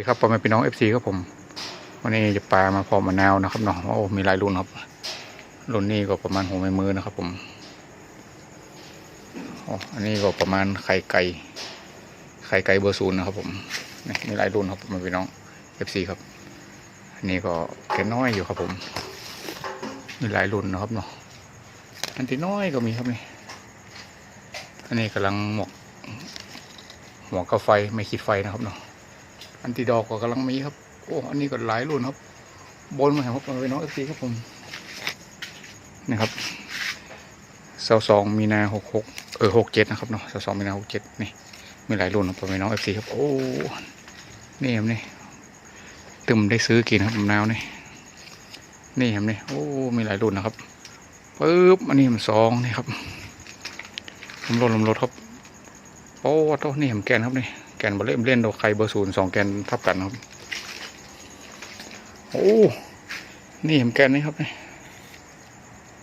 ดีครับพ่อแม่พี่น้องเอฟซีครับผม วันนี้จะปลามาพอมะนาวนะครับเนาะโอ้มีหลายรุ่นครับรุ่นนี้ก็ประมาณหัวแม่มือนะครับ ผมอ้อันนี้ก็ประมาณไข่ไก่ไข่ไก่เบอร์ศูนย์นะครับ ผมนี่มีหลายรุ่นครับพ่อแม่พี่น้องเอฟซีครับ อันนี้ก็แค่น้อยอยู่ครับผม มีหลายรุ่นนะครับเนาะอันที่น้อยก็มีครับนี่อันนี้กำลังหมกหมวกกาไฟไม่ขีดไฟนะครับเนาะ อันที่ดอกก็กำลังมีครับ โอ้ อันนี้ก็หลายรุ่นครับ บนมาครับไปน้องเอฟซีครับผมนี่ครับเสาสองมีนาหกหกเออหกเจ็ดนะครับเนาะเสาสองมีนาหกเจ็ดนี่ มีหลายรุ่นครับไปน้องเอฟซีครับ โอ้ นี่ครับนี่ตึมได้ซื้อกินครับมะนาวนี่นี่ครับนี่โอ้มีหลายรุ่นนะครับปึ๊บอันนี้มันสองนี่ครับลมรถลมรถครับโอ้โตนี่ผมแกนครับนี่ แกนบอลเล่มเล่นโดไข่เบอร์ศูนย์สองแกนทับกันครับ โอ้นี่ผมแกนนี่ครับนี่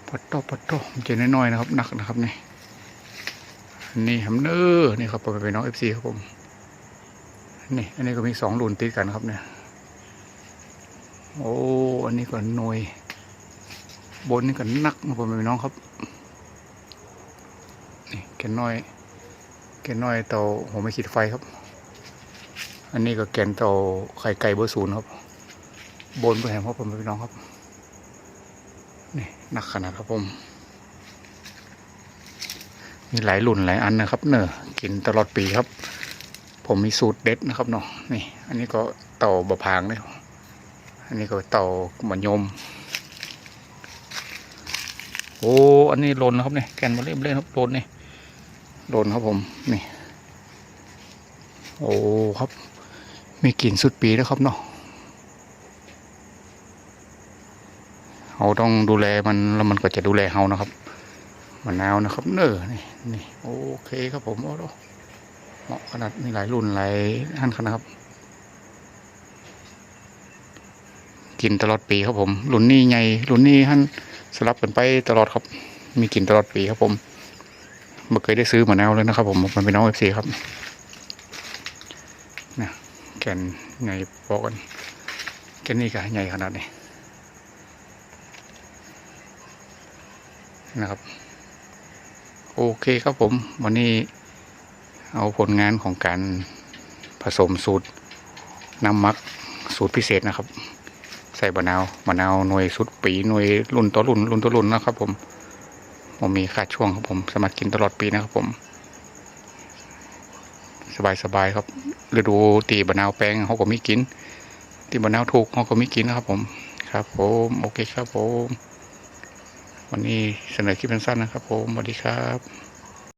ปัดโตปัดโตมันจะน้อยๆนะครับหนักนะครับนี่นี่ผมเนอร์นี่ครับไปน้องเอฟซีครับผมนี่อันนี้ก็มีสองรุ่นติดกันครับเนี่ยโอ้อันนี้ก็หน่วย บนนี่ก็หนักนะผมเป็นน้องครับนี่แกนน้อยแกนน้อยเตาหัวไม่ขีดไฟครับ อันนี้ก็แกนเตาไข่ไก่เบอร์ศูนย์ครับ บนไปแหมครับผมพี่น้องครับ นี่หนักขนาดครับผม มีหลายรุ่นหลายอันนะครับ เนอะกินตลอดปีครับ ผมมีสูตรเด็ดนะครับเนาะนี่ อันนี้ก็เต่าบะพางเลยอันนี้ก็เต่าบะยม โอ้ อันนี้หล่นนะครับเนี่ยแกนมาเล่มเล่นครับหล่นนี่หล่นครับผมนี่ โอ้ ครับ มีกลิ่นสุดปีแล้วครับเนาะเราต้องดูแลมันแล้วมันก็จะดูแลเรานะครับมะนาวนะครับ เนอนี่นี่โอเคครับผมโอ้โหเหมาะขนาดมีหลายรุ่นหลายท่านนาดครับ กินตลอดปีครับผมรุ่นนี้ใหญ่รุ่นนี้ท่านสลับกันไปตลอดครับ มีกินตลอดปีครับผมไม่เคยได้ซื้อมะนาวเลยนะครับ ผมมันเป็นน้องเอฟซีครับนะ แกนใหญ่พอกันแกนนี่ก็ใหญ่ขนาดนี้นะครับ โอเคครับผม วันนี้เอาผลงานของการผสมสูตรน้ำมักสูตรพิเศษนะครับ ใส่มะนาวมะนาวหน่วยสุดปีหน่วยรุ่นต่อรุ่นรุ่นต่อรุ่นนะครับ ผมผมมีขาดช่วงครับผมสามารถกินตลอดปีนะครับผม สบายสบายครับฤดูตีบะนาวแปลงเขาก็ไม่กิน ตีบะนาวถูกเขาก็ไม่กินนะครับผมครับผมโอเคครับผมวันนี้เสนอคลิปสั้นนะครับผมสวัสดีครับ